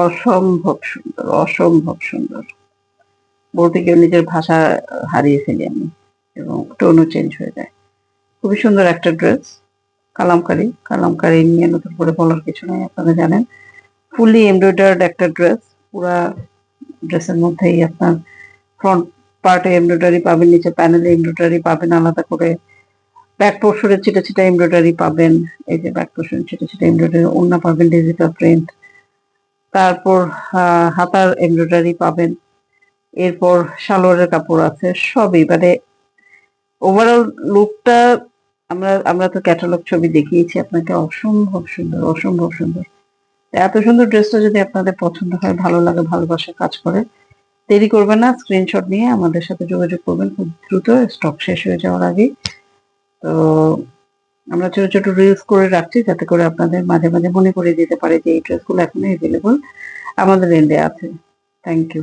অসম্ভব সুন্দর অসম্ভব সুন্দর। বলতে গিয়ে নিজের ভাষা হারিয়ে ফেলি আমি এবং টোনও চেঞ্জ হয়ে যায়। খুবই সুন্দর একটা ড্রেস কালামকারি কালামকারি নিয়ে নতুন করে বলার কিছু নেই, আপনারা জানেন। ফুলি এমব্রয়ডার্ড একটা ড্রেস পুরা ড্রেসের মধ্যেই আপনার ফ্রন্ট পার্টে এমব্রয়ডারি পাবেন, নিচে প্যানেলে এমব্রয়ডারি পাবেন, আলাদা করে ব্যাক পোর্শনে ছিটে ছিটে এমব্রয়ডারি পাবেন, এই যে ব্যাক পোর্শন ছিটে ছিটে এমব্রয়ডারি ওড়না পাবেন ডিজিটাল প্রিন্ট তারপর হাতার এমব্রয়ডারি পাবেন। এরপর সালোয়ারের কাপড় আছে, সবই। মানে ওভারঅল লুকটা আমরা আমরা তো ক্যাটালগ ছবি দেখিয়েছি, আপনাকে অসম্ভব সুন্দর অসম্ভব সুন্দর। এত সুন্দর ড্রেসটা যদি আপনাদের পছন্দ হয়, ভালো লাগে, ভালোবাসা কাজ করে, দেরি করবেন না স্ক্রিনশট নিয়ে আমাদের সাথে যোগাযোগ করবেন। খুব দ্রুত স্টক শেষ হয়ে যাওয়ার আগে তো আমরা ছোট ছোট রিলস করে রাখছি যাতে করে আপনাদের মাঝে মাঝে মনে করে দিতে পারে যে এই ড্রেসগুলো এখনও এভেলেবল আমাদের এন্ডে আছে। Thank you